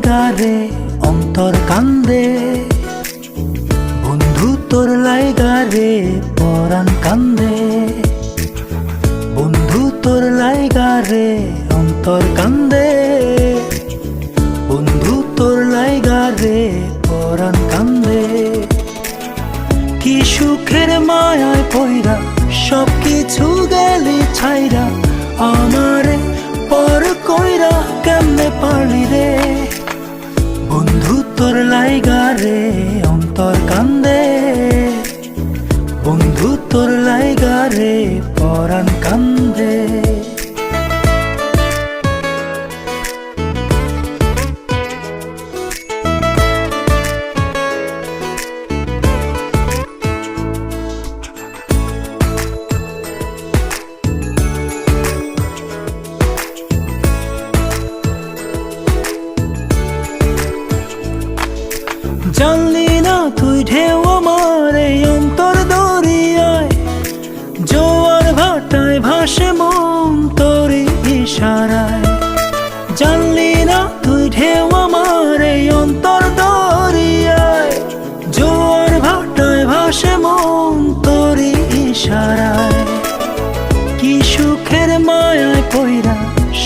লাইগারে, অন্তর কান্দে। বন্ধু তোর লাইগারে, পরাণ কান্দে। বন্ধু তোর লাইগারে, অন্তর কান্দে। বন্ধু তোর লাইগারে, পরাণ কান্দে। কি সুখের মায়ায় পইরা সব কিছু গেলি ছাইরা, আমারে পর কইরা কেমনে পারলি রে? বন্ধু তোর লাইগা রে। জানলি না তুই ঢেউ আমার এই অন্তর দরিয়ায়? জোয়ার ভাটায় ভাসে মন তোর ইশারায়। জানলি না তুই ঢেউ আমার এই অন্তর দরিয়ায়? জোয়ার ভাটায় ভাসে মন তোর ইশারায়। কি সুখের মায়ায় পইরা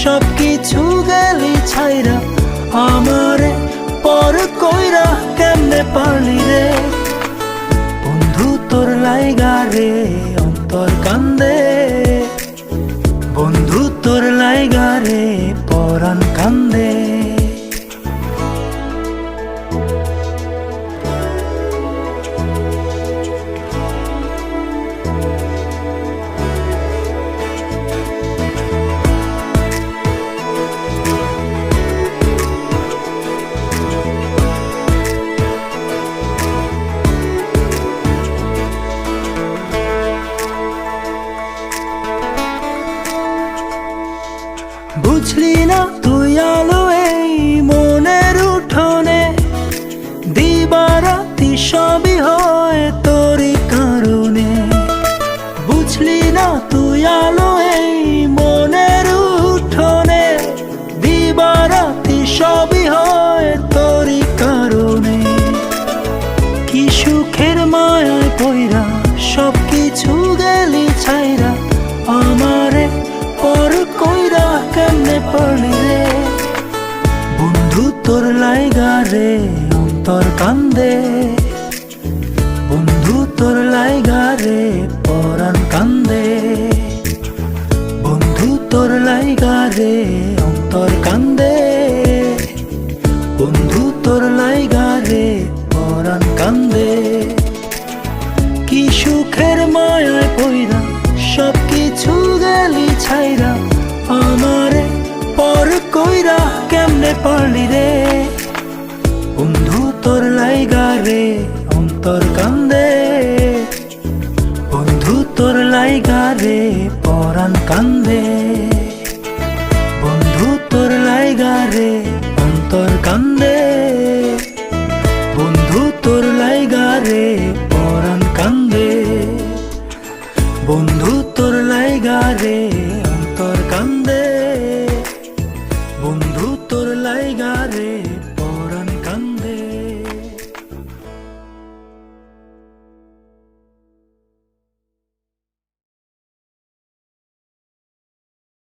সব কিছু গেলি ছাইরা, আমারে কইরা কেমনে পারলি রে। বন্ধু তোর লাইগা রে অন্তর কান্দে বুঝলি না তুই আলো লাইগা রে অন্তর কান্দে। অন্তর কান্দে, বন্ধু তোর লাইগা রে পরাণ কান্দে। বন্ধু তোর লাইগা রে অন্তর কান্দে, বন্ধু তোর লাইগা রে পরাণ কান্দে। বন্ধু